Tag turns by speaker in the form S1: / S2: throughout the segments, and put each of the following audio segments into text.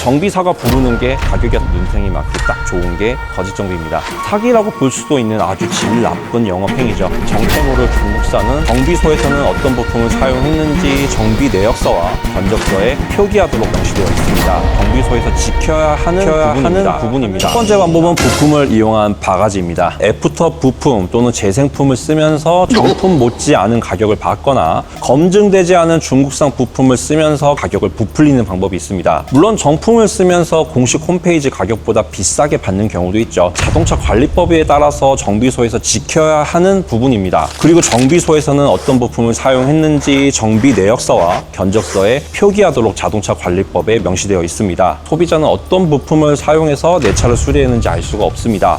S1: 정비사가 부르는 게 가격이 눈탱이 맞기 딱 좋은 게 거짓 정비입니다. 사기라고 볼 수도 있는 아주 질 나쁜 영업행위죠. 정템으로 중국사는 정비소에서는 어떤 부품을 사용했는지 정비 내역서와 견적서에 표기하도록 명시되어 있습니다. 정비소에서 지켜야 하는, 부분입니다. 부분입니다. 첫 번째 방법은 부품을 이용한 바가지입니다. 애프터 부품 또는 재생품을 쓰면서 정품 못지 않은 가격을 받거나 검증되지 않은 중국산 부품을 쓰면서 가격을 부풀리는 방법이 있습니다. 물론 정품 을 쓰면서 공식 홈페이지 가격보다 비싸게 받는 경우도 있죠. 자동차 관리법에 따라서 정비소에서 지켜야 하는 부분입니다. 그리고 정비소에서는 어떤 부품을 사용했는지 정비 내역서와 견적서에 표기하도록 자동차 관리법에 명시되어 있습니다. 소비자는 어떤 부품을 사용해서 내 차를 수리했는지 알 수가 없습니다.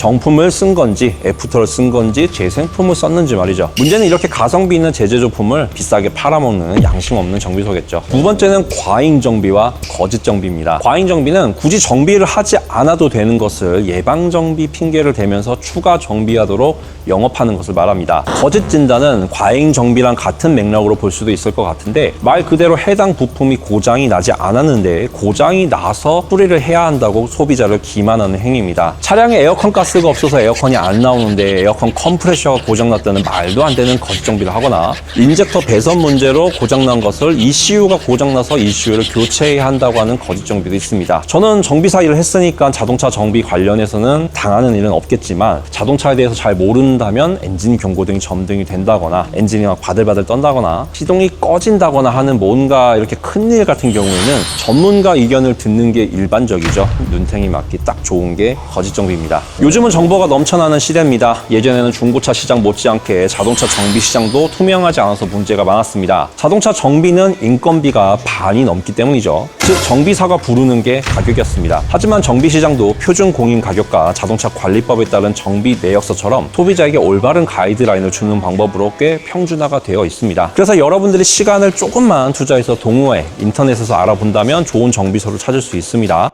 S1: 정품을 쓴 건지 애프터를 쓴 건지 재생품을 썼는지 말이죠. 문제는 이렇게 가성비 있는 제재조품을 비싸게 팔아먹는 양심 없는 정비소겠죠. 두 번째는 과잉 정비와 거짓 정비입니다. 과잉 정비는 굳이 정비를 하지 않아도 되는 것을 예방 정비 핑계를 대면서 추가 정비하도록 영업하는 것을 말합니다. 거짓 진단은 과잉 정비랑 같은 맥락으로 볼 수도 있을 것 같은데 말 그대로 해당 부품이 고장이 나지 않았는데 고장이 나서 수리를 해야 한다고 소비자를 기만하는 행위입니다. 차량에 에어컨 가스 가 없어서 에어컨이 안 나오는데 에어컨 컴프레셔가 고장났다는 말도 안 되는 거짓 정비를 하거나 인젝터 배선 문제로 고장난 것을 ECU가 고장나서 ECU를 교체해야 한다고 하는 거짓 정비도 있습니다. 저는 정비사 일을 했으니까 자동차 정비 관련해서는 당하는 일은 없겠지만 자동차에 대해서 잘 모른다면 엔진 경고등이 점등이 된다거나 엔진이 막 바들바들 떤다거나 시동이 꺼진다거나 하는 뭔가 이렇게 큰일 같은 경우에는 전문가 의견을 듣는 게 일반적이죠. 눈탱이 맞기 딱 좋은 게 거짓 정비입니다. 요즘은 정보가 넘쳐나는 시대입니다. 예전에는 중고차 시장 못지않게 자동차 정비 시장도 투명하지 않아서 문제가 많았습니다. 자동차 정비는 인건비가 반이 넘기 때문이죠. 즉 정비사가 부르는 게 가격이었습니다. 하지만 정비 시장도 표준 공인 가격과 자동차 관리법에 따른 정비 내역서처럼 소비자에게 올바른 가이드라인을 주는 방법으로 꽤 평준화가 되어 있습니다. 그래서 여러분들이 시간을 조금만 투자해서 동호회, 인터넷에서 알아본다면 좋은 정비소를 찾을 수 있습니다.